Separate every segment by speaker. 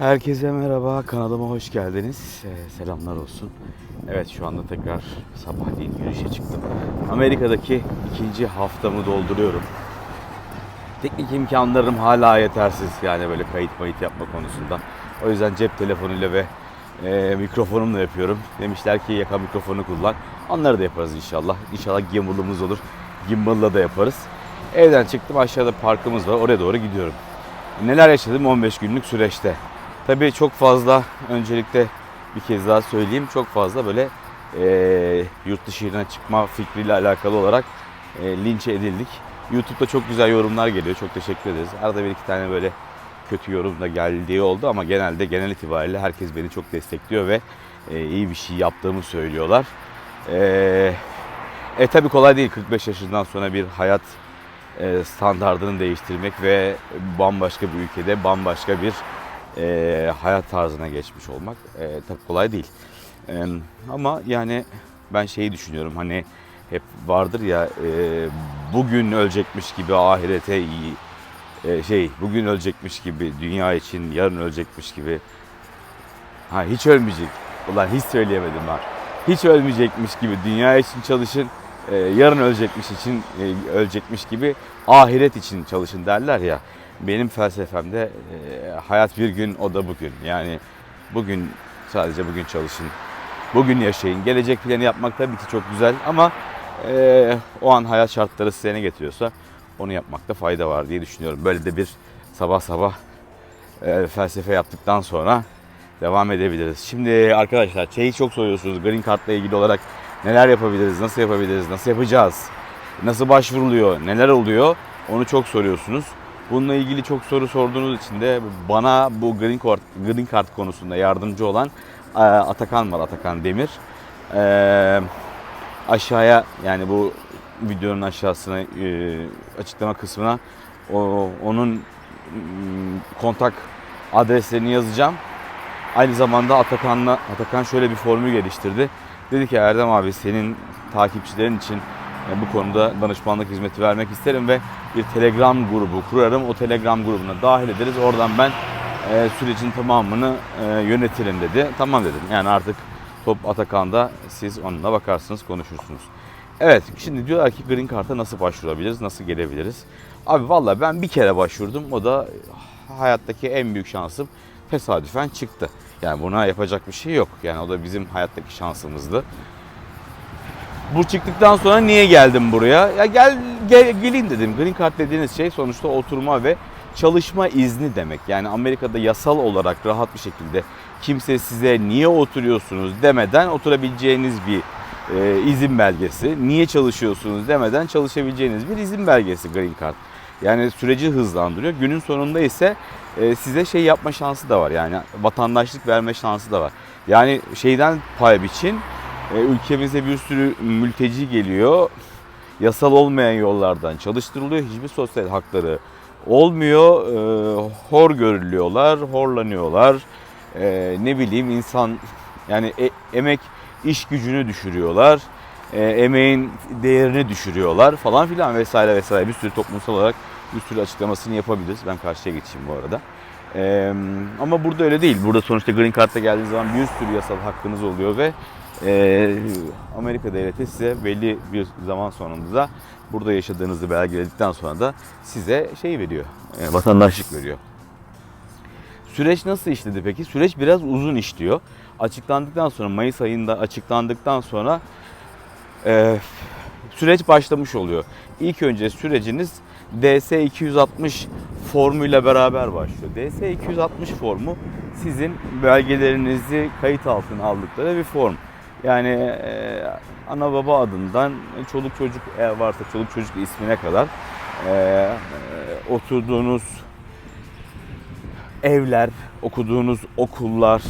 Speaker 1: Herkese merhaba, kanalıma hoş geldiniz. Ee, selamlar olsun. Evet şu anda tekrar sabahleyin yürüyüşe çıktım. Amerika'daki ikinci haftamı dolduruyorum. Teknik imkanlarım hala yetersiz yani böyle kayıt mayıt yapma konusunda. O yüzden cep telefonuyla ve e, mikrofonumla yapıyorum. Demişler ki yaka mikrofonu kullan. Onları da yaparız inşallah. İnşallah gimbal'ımız olur. Gimbal'la da yaparız. Evden çıktım aşağıda parkımız var oraya doğru gidiyorum. Neler yaşadım 15 günlük süreçte. Tabii çok fazla öncelikle bir kez daha söyleyeyim çok fazla böyle e, yurt dışına çıkma fikriyle alakalı olarak e, linç edildik. YouTube'da çok güzel yorumlar geliyor. Çok teşekkür ederiz. Arada bir iki tane böyle kötü yorum da geldiği oldu ama genelde genel itibariyle herkes beni çok destekliyor ve e, iyi bir şey yaptığımı söylüyorlar. E, e tabii kolay değil 45 yaşından sonra bir hayat e, standartını değiştirmek ve bambaşka bir ülkede bambaşka bir e, hayat tarzına geçmiş olmak e, tabii kolay değil. E, ama yani ben şeyi düşünüyorum hani hep vardır ya e, bugün ölecekmiş gibi ahirete iyi e, şey bugün ölecekmiş gibi dünya için yarın ölecekmiş gibi. Ha hiç ölmeyecek. Ulan hiç söyleyemedim ha hiç ölmeyecekmiş gibi dünya için çalışın e, yarın ölecekmiş için e, ölecekmiş gibi ahiret için çalışın derler ya benim felsefemde e, hayat bir gün o da bugün. Yani bugün sadece bugün çalışın. Bugün yaşayın. Gelecek planı yapmak tabii ki çok güzel ama e, o an hayat şartları size ne getiriyorsa onu yapmakta fayda var diye düşünüyorum. Böyle de bir sabah sabah e, felsefe yaptıktan sonra devam edebiliriz. Şimdi arkadaşlar şeyi çok soruyorsunuz Green Card'la ilgili olarak neler yapabiliriz, nasıl yapabiliriz, nasıl yapacağız, nasıl başvuruluyor, neler oluyor? Onu çok soruyorsunuz. Bununla ilgili çok soru sorduğunuz için de bana bu Green Card, Green Card konusunda yardımcı olan e, Atakan var, Atakan Demir. E, aşağıya yani bu videonun aşağısına e, açıklama kısmına onun kontak adreslerini yazacağım. Aynı zamanda Atakan'la Atakan şöyle bir formül geliştirdi. Dedi ki Erdem abi senin takipçilerin için bu konuda danışmanlık hizmeti vermek isterim ve bir Telegram grubu kurarım. O Telegram grubuna dahil ederiz. Oradan ben e, sürecin tamamını e, yönetirim dedi. Tamam dedim. Yani artık top Atakan'da siz onunla bakarsınız, konuşursunuz. Evet, şimdi diyorlar ki Green Card'a nasıl başvurabiliriz, nasıl gelebiliriz? Abi valla ben bir kere başvurdum. O da hayattaki en büyük şansım tesadüfen çıktı. Yani buna yapacak bir şey yok. Yani o da bizim hayattaki şansımızdı. Bu çıktıktan sonra niye geldim buraya? Ya gel, gel geleyim dedim. Green Card dediğiniz şey sonuçta oturma ve çalışma izni demek. Yani Amerika'da yasal olarak rahat bir şekilde kimse size niye oturuyorsunuz demeden oturabileceğiniz bir e, izin belgesi. Niye çalışıyorsunuz demeden çalışabileceğiniz bir izin belgesi Green Card. Yani süreci hızlandırıyor. Günün sonunda ise e, size şey yapma şansı da var. Yani vatandaşlık verme şansı da var. Yani şeyden pay biçin. E, ülkemize bir sürü mülteci geliyor. Yasal olmayan yollardan çalıştırılıyor. Hiçbir sosyal hakları olmuyor. E, hor görülüyorlar, horlanıyorlar. E, ne bileyim insan yani e- emek iş gücünü düşürüyorlar. E, emeğin değerini düşürüyorlar falan filan vesaire vesaire. Bir sürü toplumsal olarak bir sürü açıklamasını yapabiliriz. Ben karşıya geçeyim bu arada. E, ama burada öyle değil. Burada sonuçta Green Card'da geldiğiniz zaman bir sürü yasal hakkınız oluyor ve e, Amerika devleti size belli bir zaman sonunda burada yaşadığınızı belgeledikten sonra da size şey veriyor, e, vatandaşlık veriyor. Süreç nasıl işledi peki? Süreç biraz uzun işliyor. Açıklandıktan sonra Mayıs ayında açıklandıktan sonra e, süreç başlamış oluyor. İlk önce süreciniz DS 260 formuyla beraber başlıyor. DS 260 formu sizin belgelerinizi kayıt altına aldıkları bir form. Yani e, ana baba adından çoluk çocuk eğer varsa çoluk çocuk ismine kadar e, e, oturduğunuz evler, okuduğunuz okullar,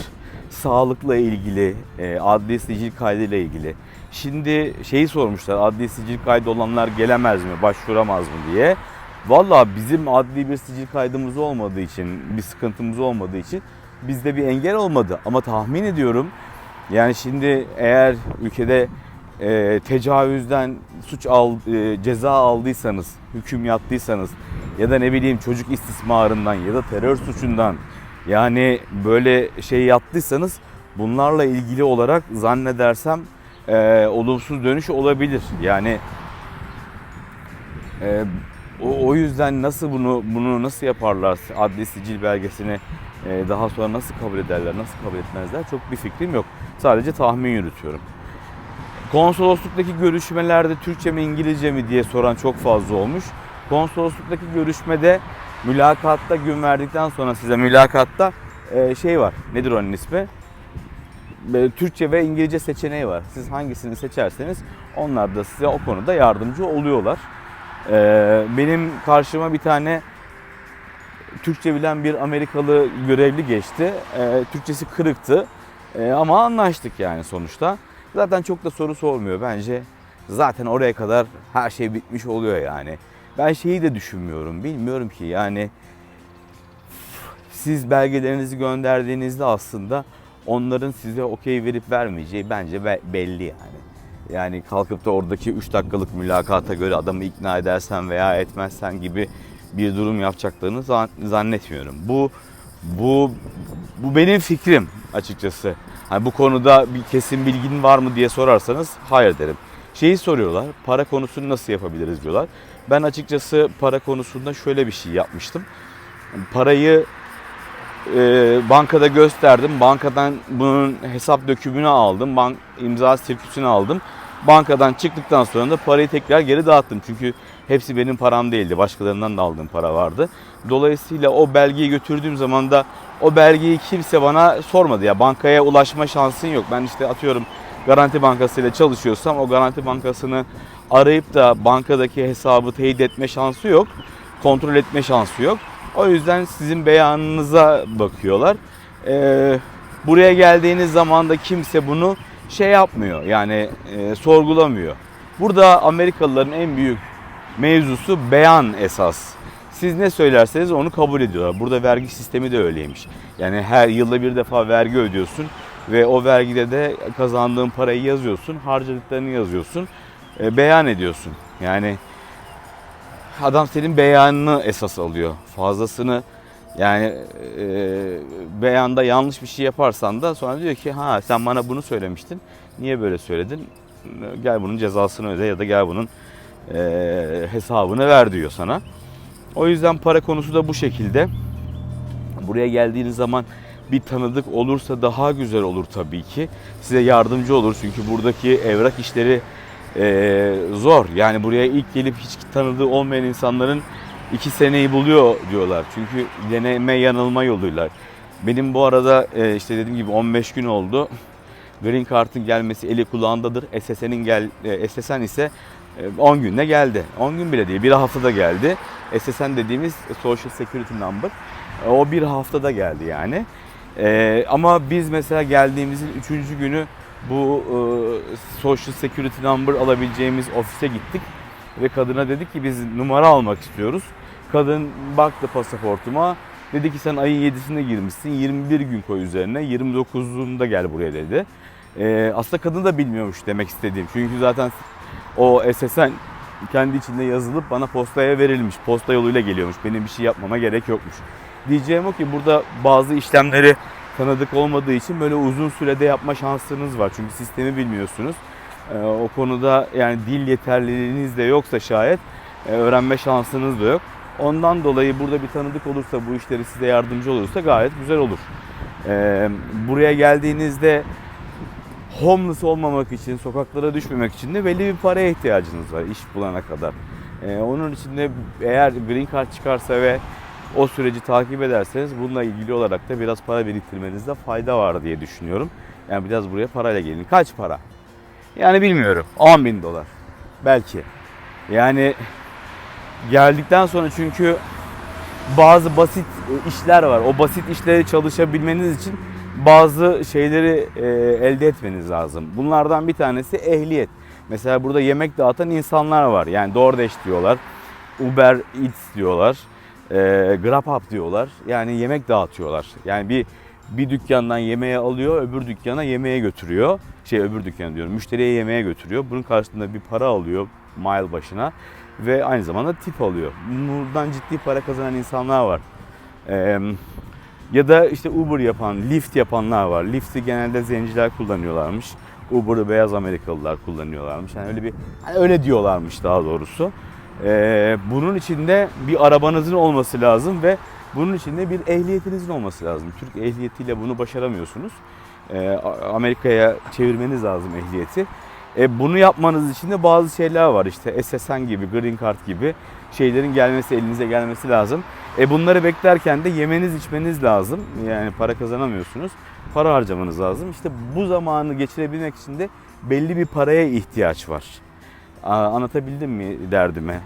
Speaker 1: sağlıkla ilgili, adli sicil kaydıyla ilgili. Şimdi şeyi sormuşlar, adli sicil kaydı olanlar gelemez mi, başvuramaz mı diye. Valla bizim adli bir sicil kaydımız olmadığı için, bir sıkıntımız olmadığı için bizde bir engel olmadı. Ama tahmin ediyorum yani şimdi eğer ülkede e, tecavüzden suç al, e, ceza aldıysanız, hüküm yattıysanız ya da ne bileyim çocuk istismarından ya da terör suçundan Yani böyle şey yaptıysanız bunlarla ilgili olarak zannedersem e, olumsuz dönüş olabilir. Yani e, o, o yüzden nasıl bunu bunu nasıl yaparlar? Adli sicil belgesini e, daha sonra nasıl kabul ederler, nasıl kabul etmezler çok bir fikrim yok. Sadece tahmin yürütüyorum. Konsolosluktaki görüşmelerde Türkçe mi İngilizce mi diye soran çok fazla olmuş. Konsolosluktaki görüşmede mülakatta gün verdikten sonra size mülakatta e, şey var. Nedir onun ismi? E, Türkçe ve İngilizce seçeneği var. Siz hangisini seçerseniz onlar da size o konuda yardımcı oluyorlar. E, benim karşıma bir tane Türkçe bilen bir Amerikalı görevli geçti. E, Türkçesi kırıktı. E, ama anlaştık yani sonuçta. Zaten çok da soru sormuyor bence. Zaten oraya kadar her şey bitmiş oluyor yani. Ben şeyi de düşünmüyorum. Bilmiyorum ki yani siz belgelerinizi gönderdiğinizde aslında onların size okey verip vermeyeceği bence be- belli yani. Yani kalkıp da oradaki 3 dakikalık mülakata göre adamı ikna edersen veya etmezsen gibi bir durum yapacaklarını zan- zannetmiyorum. Bu bu bu benim fikrim açıkçası. Hani bu konuda bir kesin bilgin var mı diye sorarsanız hayır derim. Şeyi soruyorlar, para konusunu nasıl yapabiliriz diyorlar. Ben açıkçası para konusunda şöyle bir şey yapmıştım. Parayı e, bankada gösterdim. Bankadan bunun hesap dökümünü aldım. Bank imza sirküsünü aldım. Bankadan çıktıktan sonra da parayı tekrar geri dağıttım. Çünkü hepsi benim param değildi. Başkalarından da aldığım para vardı. Dolayısıyla o belgeyi götürdüğüm zaman da o belgeyi kimse bana sormadı. Ya bankaya ulaşma şansın yok. Ben işte atıyorum Garanti Bankası ile çalışıyorsam o Garanti Bankası'nı arayıp da bankadaki hesabı teyit etme şansı yok. Kontrol etme şansı yok. O yüzden sizin beyanınıza bakıyorlar. Ee, buraya geldiğiniz zaman da kimse bunu şey yapmıyor. Yani e, sorgulamıyor. Burada Amerikalıların en büyük mevzusu beyan esas. Siz ne söylerseniz onu kabul ediyorlar. Burada vergi sistemi de öyleymiş. Yani her yılda bir defa vergi ödüyorsun ve o vergide de kazandığın parayı yazıyorsun, harcadıklarını yazıyorsun, e, beyan ediyorsun. Yani adam senin beyanını esas alıyor. Fazlasını yani e, beyanda yanlış bir şey yaparsan da sonra diyor ki ha sen bana bunu söylemiştin. Niye böyle söyledin? Gel bunun cezasını öde ya da gel bunun e, hesabını ver diyor sana. O yüzden para konusu da bu şekilde. Buraya geldiğiniz zaman bir tanıdık olursa daha güzel olur tabii ki. Size yardımcı olur çünkü buradaki evrak işleri e, zor. Yani buraya ilk gelip hiç tanıdığı olmayan insanların iki seneyi buluyor diyorlar. Çünkü deneme yanılma yoluyla. Benim bu arada e, işte dediğim gibi 15 gün oldu. Green Card'ın gelmesi eli kulağındadır. SSN'in gel e, SSN ise e, 10 günde geldi. 10 gün bile değil, bir haftada geldi. SSN dediğimiz Social Security Number. E, O bir haftada geldi yani. E, ama biz mesela geldiğimizin 3. günü bu e, Social Security Number alabileceğimiz ofise gittik. Ve kadına dedik ki biz numara almak istiyoruz. Kadın baktı pasaportuma. Dedi ki sen ayın 7'sinde girmişsin. 21 gün koy üzerine. 29'unda gel buraya dedi. E, aslında kadın da bilmiyormuş demek istediğim. Çünkü zaten o SSN kendi içinde yazılıp bana postaya verilmiş. Posta yoluyla geliyormuş. Benim bir şey yapmama gerek yokmuş. Diyeceğim o ki burada bazı işlemleri tanıdık olmadığı için böyle uzun sürede yapma şansınız var. Çünkü sistemi bilmiyorsunuz. Ee, o konuda yani dil yeterliliğiniz de yoksa şayet e, öğrenme şansınız da yok. Ondan dolayı burada bir tanıdık olursa bu işleri size yardımcı olursa gayet güzel olur. Ee, buraya geldiğinizde homeless olmamak için, sokaklara düşmemek için de belli bir paraya ihtiyacınız var iş bulana kadar. Ee, onun için de eğer green card çıkarsa ve o süreci takip ederseniz bununla ilgili olarak da biraz para biriktirmenizde fayda var diye düşünüyorum. Yani biraz buraya parayla gelin. Kaç para? Yani bilmiyorum. 10 bin dolar. Belki. Yani geldikten sonra çünkü bazı basit e, işler var. O basit işleri çalışabilmeniz için bazı şeyleri e, elde etmeniz lazım. Bunlardan bir tanesi ehliyet. Mesela burada yemek dağıtan insanlar var. Yani DoorDash diyorlar. Uber Eats diyorlar. E, GrabHub diyorlar. Yani yemek dağıtıyorlar. Yani bir bir dükkandan yemeğe alıyor, öbür dükkana yemeğe götürüyor. Şey öbür dükkan diyorum. Müşteriye yemeğe götürüyor. Bunun karşılığında bir para alıyor mile başına ve aynı zamanda tip alıyor. Buradan ciddi para kazanan insanlar var. Ee, Ya da işte Uber yapan, Lyft yapanlar var. Lyft'i genelde zenciler kullanıyorlarmış. Uber'ı beyaz Amerikalılar kullanıyorlarmış. Yani öyle bir hani öyle diyorlarmış daha doğrusu. Ee, bunun içinde bir arabanızın olması lazım ve bunun içinde bir ehliyetinizin olması lazım. Türk ehliyetiyle bunu başaramıyorsunuz. Ee, Amerika'ya çevirmeniz lazım ehliyeti. E, bunu yapmanız için de bazı şeyler var işte SSN gibi, Green Card gibi şeylerin gelmesi, elinize gelmesi lazım. E, bunları beklerken de yemeniz içmeniz lazım. Yani para kazanamıyorsunuz. Para harcamanız lazım. İşte bu zamanı geçirebilmek için de belli bir paraya ihtiyaç var. Anlatabildim mi derdime?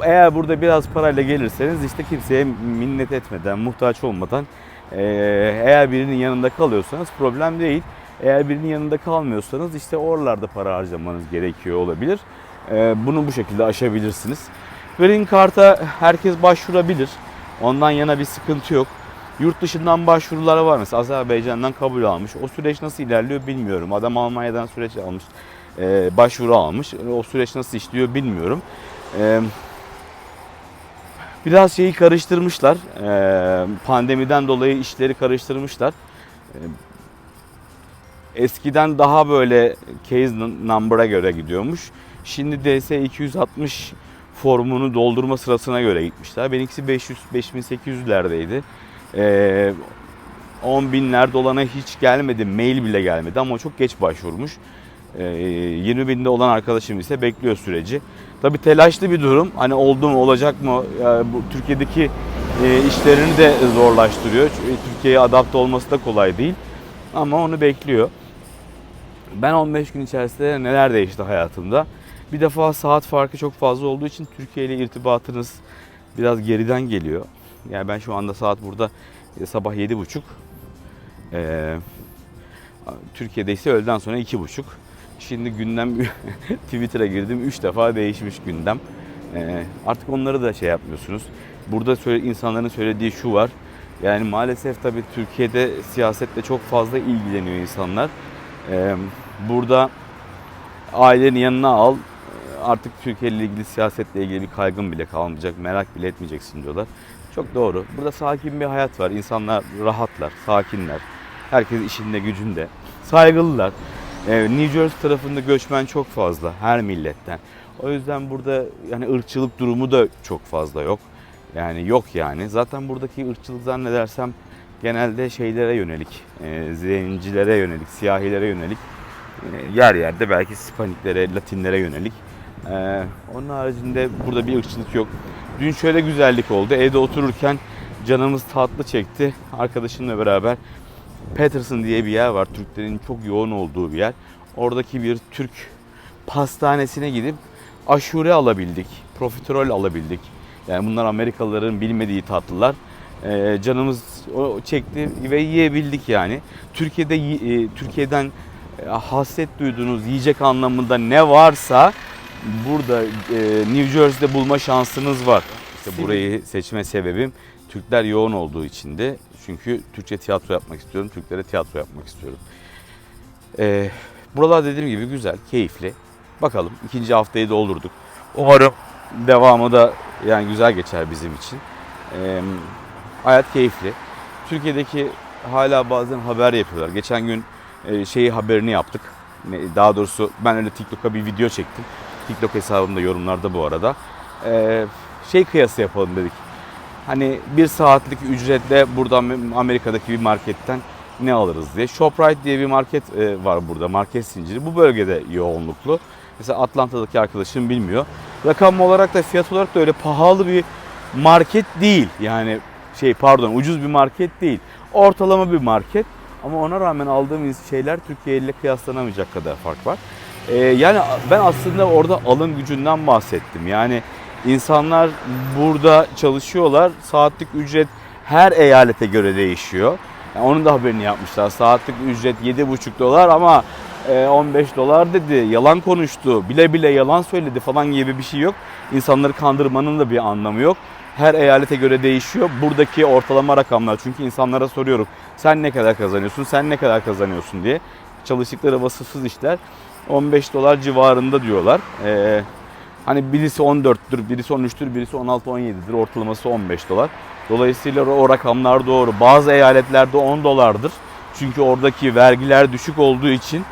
Speaker 1: Eğer burada biraz parayla gelirseniz işte kimseye minnet etmeden, muhtaç olmadan e, eğer birinin yanında kalıyorsanız problem değil. Eğer birinin yanında kalmıyorsanız işte oralarda para harcamanız gerekiyor olabilir. E, bunu bu şekilde aşabilirsiniz. Green Card'a herkes başvurabilir. Ondan yana bir sıkıntı yok. Yurt dışından başvurular var mesela Azerbaycan'dan kabul almış. O süreç nasıl ilerliyor bilmiyorum. Adam Almanya'dan süreç almış, e, başvuru almış. O süreç nasıl işliyor bilmiyorum. E, biraz şeyi karıştırmışlar. E, pandemiden dolayı işleri karıştırmışlar. E, eskiden daha böyle case number'a göre gidiyormuş. Şimdi DS 260 formunu doldurma sırasına göre gitmişler. Benimkisi 500 5800'lerdeydi. Ee, 10 binlerde olana hiç gelmedi. Mail bile gelmedi ama çok geç başvurmuş. Ee, 20 binde olan arkadaşım ise bekliyor süreci. Tabi telaşlı bir durum. Hani oldu mu olacak mı? Yani bu Türkiye'deki e, işlerini de zorlaştırıyor. Çünkü Türkiye'ye adapte olması da kolay değil. Ama onu bekliyor. Ben 15 gün içerisinde neler değişti hayatımda? Bir defa saat farkı çok fazla olduğu için Türkiye ile irtibatınız biraz geriden geliyor. Yani ben şu anda saat burada e, sabah 7.30. Ee, Türkiye'de ise öğleden sonra 2.30. Şimdi gündem Twitter'a girdim 3 defa değişmiş gündem. Ee, artık onları da şey yapmıyorsunuz. Burada söyle, insanların söylediği şu var. Yani maalesef tabii Türkiye'de siyasetle çok fazla ilgileniyor insanlar. Ee, burada aileni yanına al. Artık Türkiye ile ilgili siyasetle ilgili bir kaygın bile kalmayacak, merak bile etmeyeceksin diyorlar. Çok doğru. Burada sakin bir hayat var. İnsanlar rahatlar, sakinler. Herkes işinde, gücünde. Saygılılar. New Jersey tarafında göçmen çok fazla her milletten. O yüzden burada yani ırkçılık durumu da çok fazla yok. Yani yok yani. Zaten buradaki ırkçılık zannedersem genelde şeylere yönelik, e, zencilere yönelik, siyahilere yönelik, e, yer yerde belki Hispaniklere, Latinlere yönelik. E, onun haricinde burada bir ırkçılık yok. Dün şöyle güzellik oldu. Evde otururken canımız tatlı çekti. Arkadaşımla beraber Patterson diye bir yer var. Türklerin çok yoğun olduğu bir yer. Oradaki bir Türk pastanesine gidip aşure alabildik. Profiterol alabildik. Yani bunlar Amerikalıların bilmediği tatlılar. Ee, canımız o çekti ve yiyebildik yani. Türkiye'de e, Türkiye'den e, hasret duyduğunuz yiyecek anlamında ne varsa burada e, New Jersey'de bulma şansınız var. İşte burayı seçme sebebim Türkler yoğun olduğu için de. Çünkü Türkçe tiyatro yapmak istiyorum. Türklere tiyatro yapmak istiyorum. Ee, buralar dediğim gibi güzel, keyifli. Bakalım ikinci haftayı doldurduk. Umarım devamı da yani güzel geçer bizim için. Ee, hayat keyifli. Türkiye'deki hala bazen haber yapıyorlar. Geçen gün e, şeyi haberini yaptık. Daha doğrusu ben öyle TikTok'a bir video çektim. TikTok hesabımda yorumlarda bu arada. Ee, şey kıyası yapalım dedik. Hani bir saatlik ücretle buradan Amerika'daki bir marketten ne alırız diye. Shoprite diye bir market e, var burada, market zinciri. Bu bölgede yoğunluklu. Mesela Atlanta'daki arkadaşım bilmiyor. Rakam olarak da fiyat olarak da öyle pahalı bir market değil. Yani şey pardon ucuz bir market değil. Ortalama bir market. Ama ona rağmen aldığımız şeyler Türkiye ile kıyaslanamayacak kadar fark var. Ee, yani ben aslında orada alım gücünden bahsettim. Yani insanlar burada çalışıyorlar. Saatlik ücret her eyalete göre değişiyor. Yani onun da haberini yapmışlar. Saatlik ücret 7,5 dolar ama e, 15 dolar dedi. Yalan konuştu. Bile bile yalan söyledi falan gibi bir şey yok. İnsanları kandırmanın da bir anlamı yok. Her eyalete göre değişiyor. Buradaki ortalama rakamlar. Çünkü insanlara soruyorum. Sen ne kadar kazanıyorsun? Sen ne kadar kazanıyorsun diye. Çalıştıkları vasıfsız işler 15 dolar civarında diyorlar. Ee, hani birisi 14'tür, birisi 13'tür, birisi 16-17'dir. Ortalaması 15 dolar. Dolayısıyla o rakamlar doğru. Bazı eyaletlerde 10 dolardır. Çünkü oradaki vergiler düşük olduğu için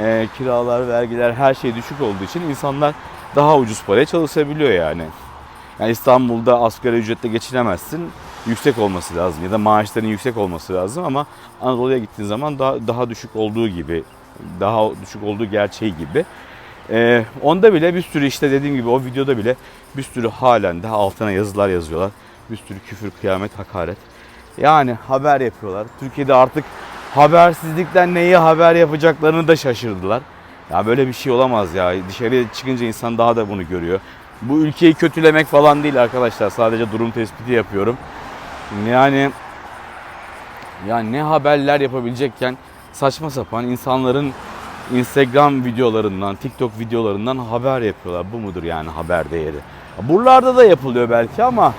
Speaker 1: e, kiralar, vergiler her şey düşük olduğu için insanlar daha ucuz paraya çalışabiliyor yani. Yani İstanbul'da asgari ücretle geçinemezsin. Yüksek olması lazım ya da maaşların yüksek olması lazım ama Anadolu'ya gittiğin zaman daha daha düşük olduğu gibi, daha düşük olduğu gerçeği gibi. Ee, onda bile bir sürü işte dediğim gibi o videoda bile bir sürü halen daha altına yazılar yazıyorlar. Bir sürü küfür, kıyamet, hakaret. Yani haber yapıyorlar. Türkiye'de artık habersizlikten neyi haber yapacaklarını da şaşırdılar. Ya böyle bir şey olamaz ya. Dışarıya çıkınca insan daha da bunu görüyor. Bu ülkeyi kötülemek falan değil arkadaşlar. Sadece durum tespiti yapıyorum. Yani ya ne haberler yapabilecekken saçma sapan insanların Instagram videolarından, TikTok videolarından haber yapıyorlar. Bu mudur yani haber değeri? Buralarda da yapılıyor belki ama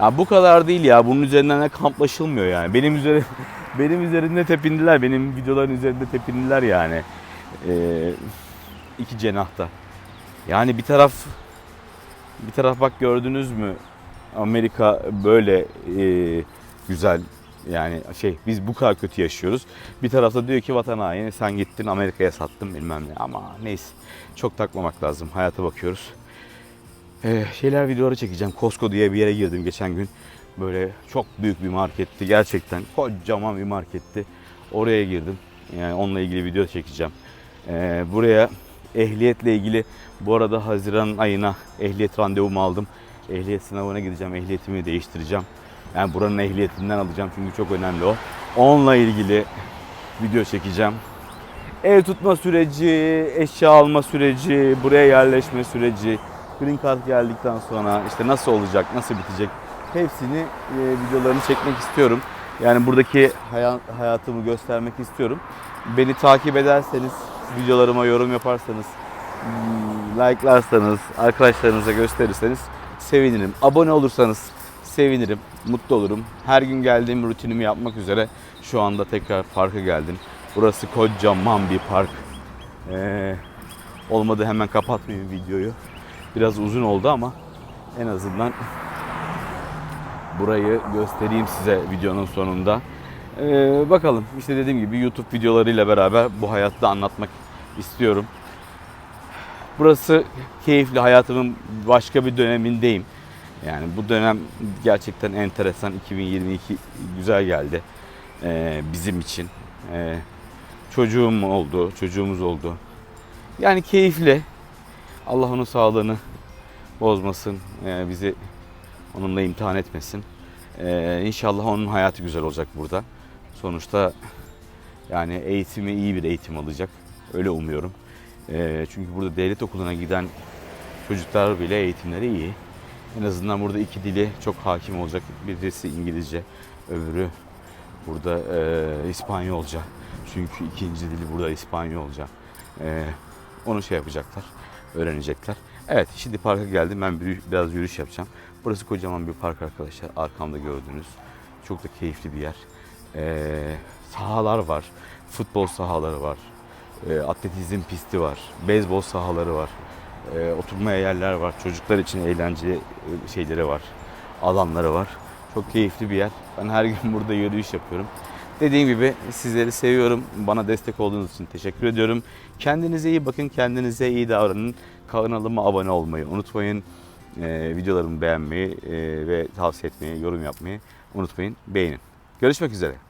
Speaker 1: ya bu kadar değil ya. Bunun üzerinden de kamplaşılmıyor yani. Benim üzeri benim üzerinde tepindiler. Benim videoların üzerinde tepindiler yani. Ee, iki cenahta. Yani bir taraf bir taraf bak gördünüz mü Amerika böyle e, güzel yani şey biz bu kadar kötü yaşıyoruz. Bir tarafta diyor ki vatan haini sen gittin Amerika'ya sattın bilmem ne ama neyse çok takmamak lazım hayata bakıyoruz. Ee, şeyler videoları çekeceğim. Costco diye bir yere girdim geçen gün. Böyle çok büyük bir marketti gerçekten kocaman bir marketti. Oraya girdim. Yani onunla ilgili video çekeceğim. Ee, buraya ehliyetle ilgili bu arada Haziran ayına ehliyet randevumu aldım. Ehliyet sınavına gideceğim. Ehliyetimi değiştireceğim. Yani buranın ehliyetinden alacağım çünkü çok önemli o. Onunla ilgili video çekeceğim. Ev tutma süreci, eşya alma süreci, buraya yerleşme süreci, green card geldikten sonra işte nasıl olacak, nasıl bitecek hepsini e, videolarını çekmek istiyorum. Yani buradaki hayat, hayatımı göstermek istiyorum. Beni takip ederseniz, videolarıma yorum yaparsanız, hmm, like'larsanız, arkadaşlarınıza gösterirseniz sevinirim. Abone olursanız sevinirim, mutlu olurum. Her gün geldiğim rutinimi yapmak üzere şu anda tekrar parka geldim. Burası kocaman bir park. Ee, olmadı hemen kapatmayayım videoyu. Biraz uzun oldu ama en azından burayı göstereyim size videonun sonunda. Ee, bakalım işte dediğim gibi YouTube videolarıyla beraber bu hayatta anlatmak istiyorum. Burası keyifli hayatımın başka bir dönemindeyim. Yani bu dönem gerçekten enteresan. 2022 güzel geldi ee, bizim için. Ee, çocuğum oldu, çocuğumuz oldu. Yani keyifli. Allah onun sağlığını bozmasın, ee, bizi onunla imtihan etmesin. Ee, inşallah onun hayatı güzel olacak burada. Sonuçta yani eğitimi iyi bir eğitim alacak. Öyle umuyorum. Ee, çünkü burada devlet okuluna giden çocuklar bile eğitimleri iyi. En azından burada iki dili çok hakim olacak. Birisi İngilizce, öbürü burada e, İspanyolca. Çünkü ikinci dili burada İspanyolca. E, onu şey yapacaklar, öğrenecekler. Evet, şimdi parka geldim. Ben bir, biraz yürüyüş yapacağım. Burası kocaman bir park arkadaşlar. Arkamda gördüğünüz. Çok da keyifli bir yer. E, sahalar var. Futbol sahaları var. E, atletizm pisti var. Beyzbol sahaları var. E, oturmaya yerler var. Çocuklar için eğlenceli e, şeyleri var. Alanları var. Çok keyifli bir yer. Ben her gün burada yürüyüş yapıyorum. Dediğim gibi sizleri seviyorum. Bana destek olduğunuz için teşekkür ediyorum. Kendinize iyi bakın, kendinize iyi davranın. Kanalıma abone olmayı unutmayın. E, videolarımı beğenmeyi e, ve tavsiye etmeyi, yorum yapmayı unutmayın. Beğenin. Görüşmek üzere.